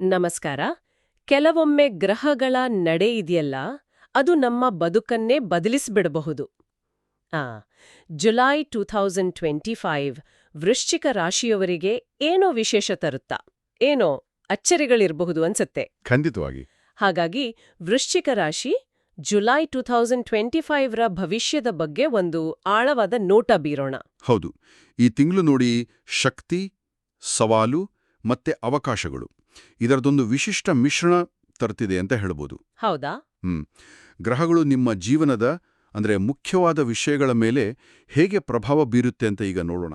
ನಮಸ್ಕಾರ. ಕೆಲವೊಮ್ಮೆ ಗ್ರಹಗಳ ನಡೆ ಇದೆಯಲ್ಲ ಅದು ನಮ್ಮ ಬದುಕನ್ನೇ ಬದಲಿಸಿಬಿಡಬಹುದು. ಆ July two thousand twenty five ವೃಶ್ಚಿಕ ರಾಶಿಯವರಿಗೆ ಏನೋ ವಿಶೇಷ ತರುತ್ತಾ? ಏನೋ ಅಚ್ಚರಿಗಳಿರಬಹುದು ಅನ್ಸತ್ತೆ. ಖಂಡಿತವಾಗಿ. ಹಾಗಾಗಿ ವೃಶ್ಚಿಕ ರಾಶಿ ಜುಲೈ ಟೂ ಥೌಸಂಡ್ ಟ್ವೆಂಟಿ ಫೈವ್ರ ಭವಿಷ್ಯದ ಬಗ್ಗೆ ಒಂದು ಆಳವಾದ ನೋಟ ಬೀರೋಣ. ಹೌದು. ಈ ತಿಂಗಳು ನೋಡಿ ಶಕ್ತಿ ಸವಾಲು ಮತ್ತೆ ಅವಕಾಶಗಳು. ಇದರದೊಂದು ವಿಶಿಷ್ಟ ಮಿಶ್ರಣ ತರ್ತಿದೆ ಅಂತ ಹೇಳ್ಬೋದು. ಹೌದಾ? ಹ್ಮ್. ಗ್ರಹಗಳು ನಿಮ್ಮ ಜೀವನದ ಅಂದ್ರೆ ಮುಖ್ಯವಾದ ವಿಷಯಗಳ ಮೇಲೆ ಹೇಗೆ ಪ್ರಭಾವ ಬೀರುತ್ತೆ ಅಂತ ಈಗ ನೋಡೋಣ.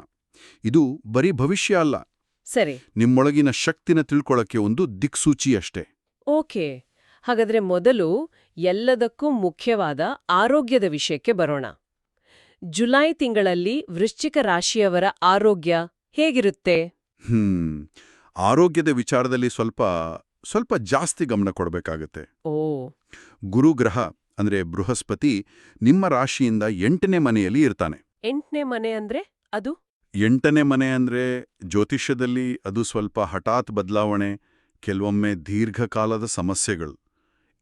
ಇದು ಬರೀ ಭವಿಷ್ಯ ಅಲ್ಲ. ಸರಿ. ನಿಮ್ಮೊಳಗಿನ ಶಕ್ತಿನ ತಿಳ್ಕೊಳ್ಳೋಕೆ ಒಂದು ದಿಕ್ಸೂಚಿ ಅಷ್ಟೇ. ಓಕೆ. ಹಾಗಾದ್ರೆ ಮೊದಲು ಎಲ್ಲದಕ್ಕೂ ಮುಖ್ಯವಾದ ಆರೋಗ್ಯದ ವಿಷಯಕ್ಕೆ ಬರೋಣ. ಜುಲೈ ತಿಂಗಳಲ್ಲಿ ವೃಶ್ಚಿಕ ರಾಶಿಯವರ ಆರೋಗ್ಯ ಹೇಗಿರುತ್ತೆ? ಹ್ಮ್. ಆರೋಗ್ಯದ ವಿಚಾರದಲ್ಲಿ ಸ್ವಲ್ಪ ಸ್ವಲ್ಪ ಜಾಸ್ತಿ ಗಮನ ಕೊಡಬೇಕಾಗತ್ತೆ. ಓ. ಗುರುಗ್ರಹ ಅಂದ್ರೆ ಬೃಹಸ್ಪತಿ ನಿಮ್ಮ ರಾಶಿಯಿಂದ ಎಂಟನೇ ಮನೆಯಲ್ಲಿ ಇರ್ತಾನೆ. ಎಂಟನೇ ಮನೆ ಅಂದ್ರೆ ಅದು? ಎಂಟನೇ ಮನೆ ಅಂದ್ರೆ ಜ್ಯೋತಿಷ್ಯದಲ್ಲಿ ಅದು ಸ್ವಲ್ಪ ಹಠಾತ್ ಬದಲಾವಣೆ ಕೆಲವೊಮ್ಮೆ ದೀರ್ಘಕಾಲದ ಸಮಸ್ಯೆಗಳು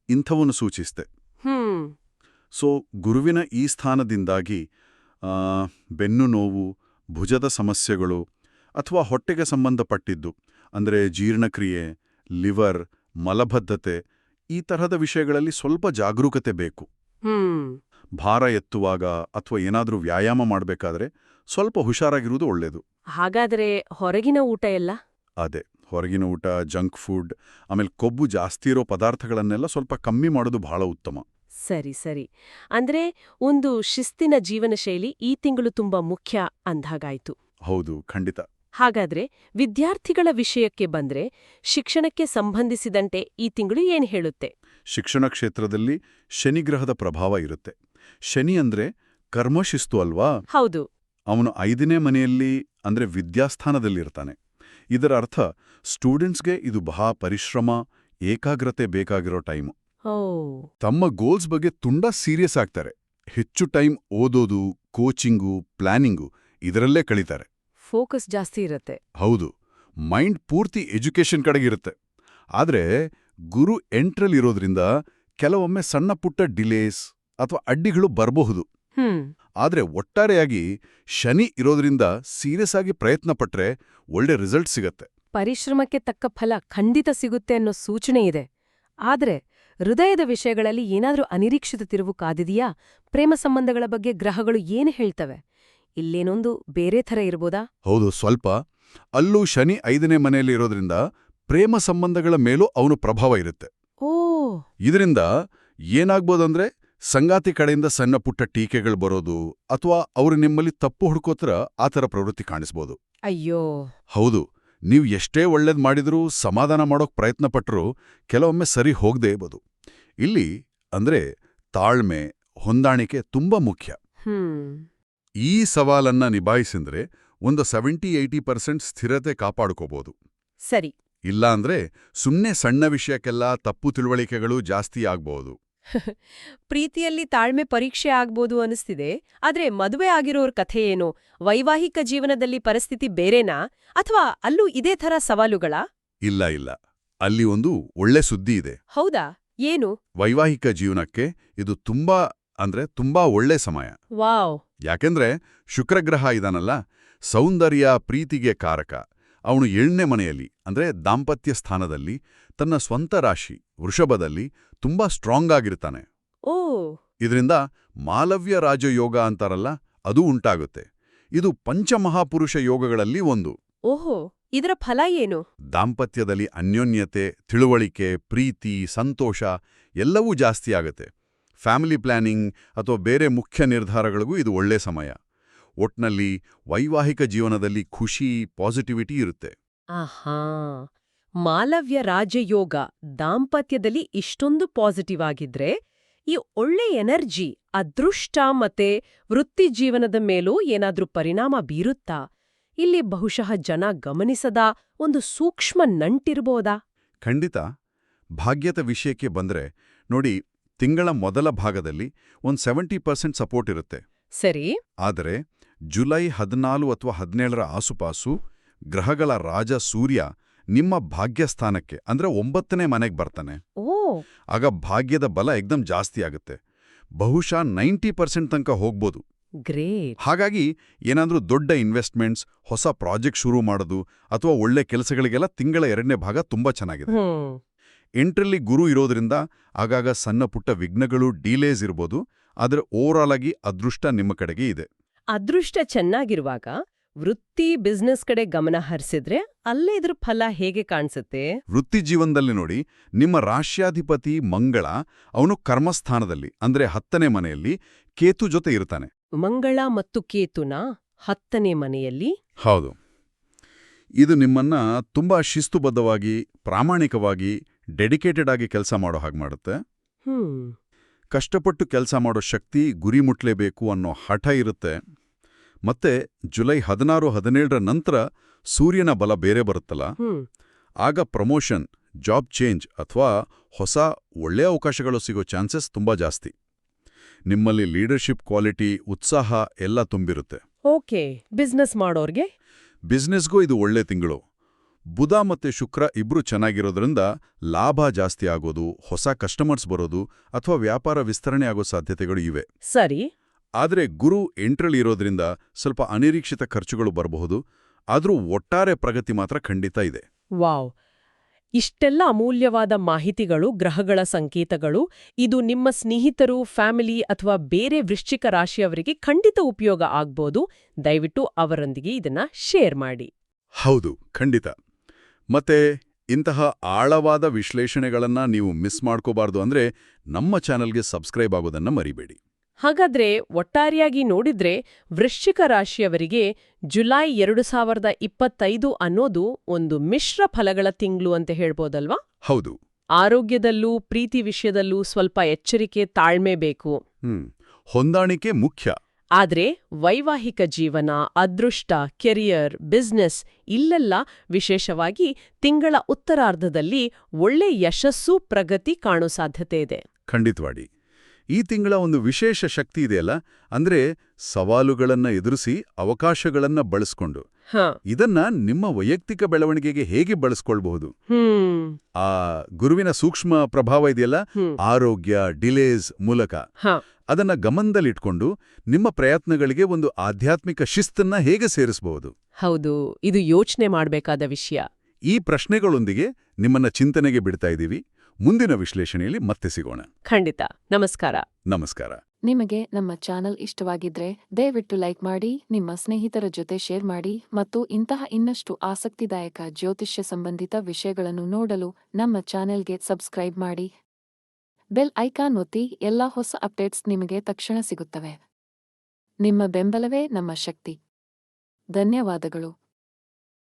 ಇಂಥವನ್ನು ಸೂಚಿಸ್ತೆ. ಹ್ಮ್. ಸೊ ಗುರುವಿನ ಈ ಸ್ಥಾನದಿಂದಾಗಿ ಬೆನ್ನು ನೋವು ಭುಜದ ಸಮಸ್ಯೆಗಳು ಅಥವಾ ಹೊಟ್ಟೆಗೆ ಸಂಬಂಧಪಟ್ಟಿದ್ದು ಅಂದರೆ ಜೀರ್ಣಕ್ರಿಯೆ ಲಿವರ್ ಮಲಬದ್ಧತೆ ಈ ತರಹದ ವಿಷಯಗಳಲ್ಲಿ ಸ್ವಲ್ಪ ಜಾಗರೂಕತೆ ಬೇಕು. ಭಾರ ಎತ್ತುವಾಗ ಅಥವಾ ಏನಾದರೂ ವ್ಯಾಯಾಮ ಮಾಡಬೇಕಾದ್ರೆ ಸ್ವಲ್ಪ ಹುಷಾರಾಗಿರುವುದು ಒಳ್ಳೆಯದು ಹಾಗಾದ್ರೆ ಹೊರಗಿನ ಊಟ ಎಲ್ಲ? ಅದೇ ಹೊರಗಿನ ಊಟ ಜಂಕ್ ಫುಡ್ ಆಮೇಲೆ ಕೊಬ್ಬು ಜಾಸ್ತಿ ಇರೋ ಪದಾರ್ಥಗಳನ್ನೆಲ್ಲ ಸ್ವಲ್ಪ ಕಮ್ಮಿ ಮಾಡೋದು ಬಹಳ ಉತ್ತಮ. ಸರಿ ಸರಿ. ಅಂದ್ರೆ ಒಂದು ಶಿಸ್ತಿನ ಜೀವನ ಶೈಲಿ ಈ ತಿಂಗಳು ತುಂಬಾ ಮುಖ್ಯ ಅಂದಾಗಾಯ್ತು ಹೌದು ಖಂಡಿತ. ಹಾಗಾದ್ರೆ ವಿದ್ಯಾರ್ಥಿಗಳ ವಿಷಯಕ್ಕೆ ಬಂದ್ರೆ ಶಿಕ್ಷಣಕ್ಕೆ ಸಂಬಂಧಿಸಿದಂತೆ ಈ ತಿಂಗಳು ಏನ್ ಹೇಳುತ್ತೆ? ಶಿಕ್ಷಣ ಕ್ಷೇತ್ರದಲ್ಲಿ ಶನಿಗ್ರಹದ ಪ್ರಭಾವ ಇರುತ್ತೆ. ಶನಿ ಅಂದ್ರೆ ಕರ್ಮಶಿಸ್ತು ಅಲ್ವಾ? ಹೌದು. ಅವನು ಐದನೇ ಮನೆಯಲ್ಲಿ ಅಂದ್ರೆ ವಿದ್ಯಾಸ್ಥಾನದಲ್ಲಿರ್ತಾನೆ. ಇದರ ಅರ್ಥ ಸ್ಟೂಡೆಂಟ್ಸ್ಗೆ ಇದು ಬಹಾ ಪರಿಶ್ರಮ ಏಕಾಗ್ರತೆ ಬೇಕಾಗಿರೋ ಟೈಮು. ತಮ್ಮ ಗೋಲ್ಸ್ ಬಗ್ಗೆ ತುಂಬಾ ಸೀರಿಯಸ್ ಆಗ್ತಾರೆ. ಹೆಚ್ಚು ಟೈಮ್ ಓದೋದು ಕೋಚಿಂಗು ಪ್ಲಾನಿಂಗು ಇದರಲ್ಲೇ ಕಳೀತಾರೆ. ಫೋಕಸ್ ಜಾಸ್ತಿ ಇರುತ್ತೆ. ಹೌದು ಮೈಂಡ್ ಪೂರ್ತಿ ಎಜುಕೇಷನ್ ಕಡೆಗಿರುತ್ತೆ ಆದ್ರೆ ಗುರು ಎಂಟ್ರಲ್ಲಿರೋದ್ರಿಂದ ಕೆಲವೊಮ್ಮೆ ಸಣ್ಣ ಪುಟ್ಟ ಡಿಲೇಸ್ ಅಥವಾ ಅಡ್ಡಿಗಳು ಬರಬಹುದು. ಹ್ಮ್. ಆದ್ರೆ ಒಟ್ಟಾರೆಯಾಗಿ ಶನಿ ಇರೋದ್ರಿಂದ ಸೀರಿಯಸ್ ಆಗಿ ಪ್ರಯತ್ನ ಪಟ್ರೆ ಒಳ್ಳೆ ರಿಸಲ್ಟ್ ಸಿಗತ್ತೆ. ಪರಿಶ್ರಮಕ್ಕೆ ತಕ್ಕ ಫಲ ಖಂಡಿತ ಸಿಗುತ್ತೆ ಅನ್ನೋ ಸೂಚನೆ ಇದೆ. ಆದ್ರೆ ಹೃದಯದ ವಿಷಯಗಳಲ್ಲಿ ಏನಾದರೂ ಅನಿರೀಕ್ಷಿತ ತಿರುವು ಕಾದಿದೆಯಾ? ಪ್ರೇಮ ಸಂಬಂಧಗಳ ಬಗ್ಗೆ ಗ್ರಹಗಳು ಏನು ಹೇಳ್ತವೆ? ಇಲ್ಲೇನೊಂದು ಬೇರೆ ಥರ ಇರ್ಬೋದಾ? ಹೌದು ಸ್ವಲ್ಪ. ಅಲ್ಲೂ ಶನಿ ಐದನೇ ಮನೆಯಲ್ಲಿ ಇರೋದ್ರಿಂದ ಪ್ರೇಮ ಸಂಬಂಧಗಳ ಮೇಲೂ ಅವನು ಪ್ರಭಾವ ಇರುತ್ತೆ. ಓ! ಇದರಿಂದ ಏನಾಗ್ಬೋದಂದ್ರೆ ಸಂಗಾತಿ ಕಡೆಯಿಂದ ಸಣ್ಣ ಪುಟ್ಟ ಟೀಕೆಗಳು ಬರೋದು ಅಥವಾ ಅವರು ನಿಮ್ಮಲ್ಲಿ ತಪ್ಪು ಹುಡ್ಕೋತ್ರ ಆ ಥರ ಪ್ರವೃತ್ತಿ ಕಾಣಿಸ್ಬೋದು. ಅಯ್ಯೋ! ಹೌದು ನೀವು ಎಷ್ಟೇ ಒಳ್ಳೇದ್ ಮಾಡಿದ್ರೂ ಸಮಾಧಾನ ಮಾಡೋಕ್ ಪ್ರಯತ್ನ ಪಟ್ಟರೂ ಕೆಲವೊಮ್ಮೆ ಸರಿ ಹೋಗದೇ ಇರ್ಬೋದು. ಇಲ್ಲಿ ಅಂದ್ರೆ ತಾಳ್ಮೆ ಹೊಂದಾಣಿಕೆ ತುಂಬಾ ಮುಖ್ಯ. ಹ್ಮ್. ಈ ಸವಾಲನ್ನ ನಿಭಾಯಿಸಿದ್ರೆ ಒಂದು ಸೆವೆಂಟಿ ಏಯ್ಟಿ ಪರ್ಸೆಂಟ್ ಸ್ಥಿರತೆ ಕಾಪಾಡ್ಕೋಬೋದು. ಸರಿ. ಇಲ್ಲಾಂದ್ರೆ ಸುಮ್ನೆ ಸಣ್ಣ ವಿಷಯಕ್ಕೆಲ್ಲ ತಪ್ಪು ತಿಳುವಳಿಕೆಗಳು ಜಾಸ್ತಿ ಆಗ್ಬೋದು. ಪ್ರೀತಿಯಲ್ಲಿ ತಾಳ್ಮೆ ಪರೀಕ್ಷೆ ಆಗ್ಬೋದು ಅನಿಸ್ತಿದೆ ಆದ್ರೆ ಮದುವೆ ಆಗಿರೋರ್ ಕಥೆ ಏನು? ವೈವಾಹಿಕ ಜೀವನದಲ್ಲಿ ಪರಿಸ್ಥಿತಿ ಬೇರೆನಾ? ಅಥವಾ ಅಲ್ಲೂ ಇದೇ ಥರ ಸವಾಲುಗಳಾ? ಇಲ್ಲ ಇಲ್ಲ. ಅಲ್ಲಿ ಒಂದು ಒಳ್ಳೆ ಸುದ್ದಿ ಇದೆ. ಹೌದಾ? ಏನು? ವೈವಾಹಿಕ ಜೀವನಕ್ಕೆ ಇದು ತುಂಬಾ ಅಂದ್ರೆ ತುಂಬಾ ಒಳ್ಳೆ ಸಮಯ. ವಾವ್. ಯಾಕೆಂದ್ರೆ ಶುಕ್ರಗ್ರಹ ಇದಾನಲ್ಲ ಸೌಂದರ್ಯ ಪ್ರೀತಿಗೆ ಕಾರಕ. ಅವನು ಏಳನೇ ಮನೆಯಲ್ಲಿ ಅಂದ್ರೆ ದಾಂಪತ್ಯ ಸ್ಥಾನದಲ್ಲಿ ತನ್ನ ಸ್ವಂತ ರಾಶಿ ವೃಷಭದಲ್ಲಿ ತುಂಬಾ ಸ್ಟ್ರಾಂಗ್ ಆಗಿರ್ತಾನೆ. ಓ! ಇದರಿಂದ ಮಾಲವ್ಯ ರಾಜಯೋಗ ಅಂತಾರಲ್ಲ ಅದು ಉಂಟಾಗುತ್ತೆ. ಇದು ಪಂಚಮಹಾಪುರುಷ ಯೋಗಗಳಲ್ಲಿ ಒಂದು. ಓಹೋ! ಇದರ ಫಲ ಏನು? ದಾಂಪತ್ಯದಲ್ಲಿ ಅನ್ಯೋನ್ಯತೆ ತಿಳುವಳಿಕೆ ಪ್ರೀತಿ ಸಂತೋಷ ಎಲ್ಲವೂ ಜಾಸ್ತಿ ಆಗುತ್ತೆ. ಫ್ಯಾಮಿಲಿ ಪ್ಲಾನಿಂಗ್ ಅಥವಾ ಬೇರೆ ಮುಖ್ಯ ನಿರ್ಧಾರಗಳಿಗೂ ಇದು ಒಳ್ಳೆ ಸಮಯ. ಒಟ್ನಲ್ಲಿ ವೈವಾಹಿಕ ಜೀವನದಲ್ಲಿ ಖುಷಿ ಪಾಸಿಟಿವಿಟಿ ಇರುತ್ತೆ. ಆಹಾ! ಮಾಲವ್ಯ ರಾಜಯೋಗ ದಾಂಪತ್ಯದಲ್ಲಿ ಇಷ್ಟೊಂದು ಪಾಸಿಟಿವ್ ಆಗಿದ್ರೆ ಈ ಒಳ್ಳೆ ಎನರ್ಜಿ ಅದೃಷ್ಟ ಮತ್ತೆ ವೃತ್ತಿ ಜೀವನದ ಮೇಲೂ ಏನಾದ್ರೂ ಪರಿಣಾಮ ಬೀರುತ್ತಾ? ಇಲ್ಲಿ ಬಹುಶಃ ಜನ ಗಮನಿಸದ ಒಂದು ಸೂಕ್ಷ್ಮ ನಂಟಿರ್ಬೋದಾ? ಖಂಡಿತ. ಭಾಗ್ಯದ ವಿಷಯಕ್ಕೆ ಬಂದ್ರೆ ನೋಡಿ ತಿಂಗಳ ಮೊದಲ ಭಾಗದಲ್ಲಿ ಒಂದು ಸೆವೆಂಟಿ ಪರ್ಸೆಂಟ್ ಸಪೋರ್ಟ್ ಇರುತ್ತೆ. ಸರಿ. ಆದರೆ ಜುಲೈ ಹದಿನಾಲು ಅಥವಾ ಹದಿನೇಳರ ಆಸುಪಾಸು ಗ್ರಹಗಳ ರಾಜ ಸೂರ್ಯ ನಿಮ್ಮ ಭಾಗ್ಯಸ್ಥಾನಕ್ಕೆ ಅಂದ್ರೆ ಒಂಬತ್ತನೇ ಮನೆಗೆ ಬರ್ತಾನೆ. ಓ. ಆಗ ಭಾಗ್ಯದ ಬಲ ಎಕ್ದಮ್ ಜಾಸ್ತಿ ಆಗುತ್ತೆ. ಬಹುಶಃ ನೈಂಟಿ ಪರ್ಸೆಂಟ್ ತನಕ ಹೋಗ್ಬೋದು. ಗ್ರೇಟ್. ಹಾಗಾಗಿ ಏನಾದ್ರೂ ದೊಡ್ಡ ಇನ್ವೆಸ್ಟ್ಮೆಂಟ್ಸ್ ಹೊಸ ಪ್ರಾಜೆಕ್ಟ್ ಶುರು ಮಾಡೋದು ಅಥವಾ ಒಳ್ಳೆ ಕೆಲಸಗಳಿಗೆಲ್ಲ ತಿಂಗಳ ಎರಡನೇ ಭಾಗ ತುಂಬಾ ಚೆನ್ನಾಗಿದೆ. ಎಂಟ್ರಲ್ಲಿ ಗುರು ಇರೋದ್ರಿಂದ ಆಗಾಗ ಸಣ್ಣ ಪುಟ್ಟ ವಿಘ್ನಗಳು ಡೀಲೇಸ್ ಇರ್ಬೋದು ಆದರೆ ಓವರಾಲ್ ಆಗಿ ಅದೃಷ್ಟ ನಿಮ್ಮ ಕಡೆಗೆ ಇದೆ. ಅದೃಷ್ಟ ಚೆನ್ನಾಗಿರುವಾಗ ವೃತ್ತಿ ಬಿಸ್ನೆಸ್ ಕಡೆ ಗಮನ ಹರಿಸಿದ್ರೆ ಅಲ್ಲೇ ಇದ್ರ ಫಲ ಹೇಗೆ ಕಾಣಿಸುತ್ತೆ? ವೃತ್ತಿ ಜೀವನದಲ್ಲಿ ನೋಡಿ ನಿಮ್ಮ ರಾಶ್ಯಾಧಿಪತಿ ಮಂಗಳ ಅವನು ಕರ್ಮಸ್ಥಾನದಲ್ಲಿ ಅಂದ್ರೆ ಹತ್ತನೇ ಮನೆಯಲ್ಲಿ ಕೇತು ಜೊತೆ ಇರ್ತಾನೆ. ಮಂಗಳ ಮತ್ತು ಕೇತುನ ಹತ್ತನೇ ಮನೆಯಲ್ಲಿ? ಹೌದು. ಇದು ನಿಮ್ಮನ್ನ ತುಂಬಾ ಶಿಸ್ತುಬದ್ಧವಾಗಿ ಪ್ರಾಮಾಣಿಕವಾಗಿ ಡೆಡಿಕೇಟೆಡ್ ಆಗಿ ಕೆಲಸ ಮಾಡೋ ಹಾಗೆ ಮಾಡುತ್ತೆ. ಕಷ್ಟಪಟ್ಟು ಕೆಲಸ ಮಾಡೋ ಶಕ್ತಿ ಗುರಿ ಮುಟ್ಲೇಬೇಕು ಅನ್ನೋ ಹಠ ಇರುತ್ತೆ. ಮತ್ತೆ ಜುಲೈ ಹದಿನಾರು ಹದಿನೇಳರ ನಂತರ ಸೂರ್ಯನ ಬಲ ಬೇರೆ ಬರುತ್ತಲ್ಲ? ಆಗ ಪ್ರಮೋಷನ್ ಜಾಬ್ ಚೇಂಜ್ ಅಥವಾ ಹೊಸ ಒಳ್ಳೆಯ ಅವಕಾಶಗಳು ಸಿಗೋ ಚಾನ್ಸಸ್ ತುಂಬಾ ಜಾಸ್ತಿ. ನಿಮ್ಮಲ್ಲಿ ಲೀಡರ್ಶಿಪ್ ಕ್ವಾಲಿಟಿ ಉತ್ಸಾಹ ಎಲ್ಲ ತುಂಬಿರುತ್ತೆ. ಓಕೆ. ಬಿಸ್ನೆಸ್ ಮಾಡೋರ್ಗೆ? ಬಿಸ್ನೆಸ್ಗೂ ಇದು ಒಳ್ಳೆ ತಿಂಗಳು. ಬುಧ ಮತ್ತು ಶುಕ್ರ ಇಬ್ರು ಚೆನ್ನಾಗಿರೋದ್ರಿಂದ ಲಾಭ ಜಾಸ್ತಿ ಆಗೋದು ಹೊಸ ಕಸ್ಟಮರ್ಸ್ ಬರೋದು ಅಥವಾ ವ್ಯಾಪಾರ ವಿಸ್ತರಣೆ ಆಗೋ ಸಾಧ್ಯತೆಗಳು ಇವೆ. ಸರಿ. ಆದರೆ ಗುರು ಎಂಟ್ರಲ್ಲಿ ಇರೋದ್ರಿಂದ ಸ್ವಲ್ಪ ಅನಿರೀಕ್ಷಿತ ಖರ್ಚುಗಳು ಬರಬಹುದು ಆದರೂ ಒಟ್ಟಾರೆ ಪ್ರಗತಿ ಮಾತ್ರ ಖಂಡಿತ ಇದೆ. ವಾವ್. ಇಷ್ಟೆಲ್ಲ ಅಮೂಲ್ಯವಾದ ಮಾಹಿತಿಗಳು ಗ್ರಹಗಳ ಸಂಕೇತಗಳು ಇದು ನಿಮ್ಮ ಸ್ನೇಹಿತರು ಫ್ಯಾಮಿಲಿ ಅಥವಾ ಬೇರೆ ವೃಶ್ಚಿಕ ರಾಶಿಯವರಿಗೆ ಖಂಡಿತ ಉಪಯೋಗ ಆಗ್ಬೋದು. ದಯವಿಟ್ಟು ಅವರೊಂದಿಗೆ ಇದನ್ನ ಶೇರ್ ಮಾಡಿ. ಹೌದು ಖಂಡಿತ. ಮತ್ತೆ ಇಂತಹ ಆಳವಾದ ವಿಶ್ಲೇಷಣೆಗಳನ್ನ ನೀವು ಮಿಸ್ ಮಾಡ್ಕೋಬಾರ್ದು ಅಂದ್ರೆ ನಮ್ಮ ಚಾನಲ್ಗೆ ಸಬ್ಸ್ಕ್ರೈಬ್ ಆಗೋದನ್ನ ಮರಿಬೇಡಿ. ಹಾಗಾದ್ರೆ ಒಟ್ಟಾರೆಯಾಗಿ ನೋಡಿದ್ರೆ ವೃಶ್ಚಿಕ ರಾಶಿಯವರಿಗೆ ಜುಲೈ ಎರಡು ಸಾವಿರದ ಇಪ್ಪತ್ತೈದು ಅನ್ನೋದು ಒಂದು ಮಿಶ್ರ ಫಲಗಳ ತಿಂಗಳು ಅಂತ ಹೇಳ್ಬೋದಲ್ವಾ? ಹೌದು. ಆರೋಗ್ಯದಲ್ಲೂ ಪ್ರೀತಿ ವಿಷಯದಲ್ಲೂ ಸ್ವಲ್ಪ ಎಚ್ಚರಿಕೆ ತಾಳ್ಮೆ ಬೇಕು. ಹೊಂದಾಣಿಕೆ ಮುಖ್ಯ. ಆದ್ರೆ ವೈವಾಹಿಕ ಜೀವನ, ಅದೃಷ್ಟ, ಕೆರಿಯರ್, ಬಿಸ್ನೆಸ್ ಇಲ್ಲೆಲ್ಲ ವಿಶೇಷವಾಗಿ ತಿಂಗಳ ಉತ್ತರಾರ್ಧದಲ್ಲಿ ಒಳ್ಳೆ ಯಶಸ್ಸು ಪ್ರಗತಿ ಕಾಣೋ ಸಾಧ್ಯತೆ ಇದೆ. ಖಂಡಿತವಾಡಿ ಈ ತಿಂಗಳ ಒಂದು ವಿಶೇಷ ಶಕ್ತಿ ಇದೆಯಲ್ಲ? ಅಂದ್ರೆ ಸವಾಲುಗಳನ್ನ ಎದುರಿಸಿ ಅವಕಾಶಗಳನ್ನ ಬಳಸ್ಕೊಂಡು. ಇದನ್ನ ನಿಮ್ಮ ವೈಯಕ್ತಿಕ ಬೆಳವಣಿಗೆಗೆ ಹೇಗೆ ಬಳಸ್ಕೊಳ್ಬಹುದು? ಆ ಗುರುವಿನ ಸೂಕ್ಷ್ಮ ಪ್ರಭಾವ ಇದೆಯಲ್ಲ? ಆರೋಗ್ಯ ಡಿಲೇಸ್ ಮೂಲಕ. ಅದನ್ನ ಗಮನದಲ್ಲಿಟ್ಕೊಂಡು ನಿಮ್ಮ ಪ್ರಯತ್ನಗಳಿಗೆ ಒಂದು ಆಧ್ಯಾತ್ಮಿಕ ಶಿಸ್ತನ್ನ ಹೇಗೆ ಸೇರಿಸಬಹುದು? ಹೌದು ಇದು ಯೋಚನೆ ಮಾಡಬೇಕಾದ ವಿಷಯ. ಈ ಪ್ರಶ್ನೆಗಳೊಂದಿಗೆ ನಿಮ್ಮನ್ನ ಚಿಂತನೆಗೆ ಬಿಡ್ತಾ ಇದ್ದೀವಿ. ಮುಂದಿನ ವಿಶ್ಲೇಷಣೆಯಲ್ಲಿ ಮತ್ತೆ ಸಿಗೋಣ. ಖಂಡಿತ. ನಮಸ್ಕಾರ. ನಮಸ್ಕಾರ. ನಿಮಗೆ ನಮ್ಮ ಚಾನಲ್ ಇಷ್ಟವಾಗಿದ್ರೆ ದಯವಿಟ್ಟು ಲೈಕ್ ಮಾಡಿ ನಿಮ್ಮ ಸ್ನೇಹಿತರ ಜೊತೆ ಶೇರ್ ಮಾಡಿ ಮತ್ತು ಇಂತಹ ಇನ್ನಷ್ಟು ಆಸಕ್ತಿದಾಯಕ ಜ್ಯೋತಿಷ್ಯ ಸಂಬಂಧಿತ ವಿಷಯಗಳನ್ನು ನೋಡಲು ನಮ್ಮ ಚಾನೆಲ್ಗೆ ಸಬ್ಸ್ಕ್ರೈಬ್ ಮಾಡಿ. ಬೆಲ್ ಐಕಾನ್ ಒತ್ತಿ ಎಲ್ಲಾ ಹೊಸ ಅಪ್ಡೇಟ್ಸ್ ನಿಮಗೆ ತಕ್ಷಣ ಸಿಗುತ್ತವೆ. ನಿಮ್ಮ ಬೆಂಬಲವೇ ನಮ್ಮ ಶಕ್ತಿ. ಧನ್ಯವಾದಗಳು.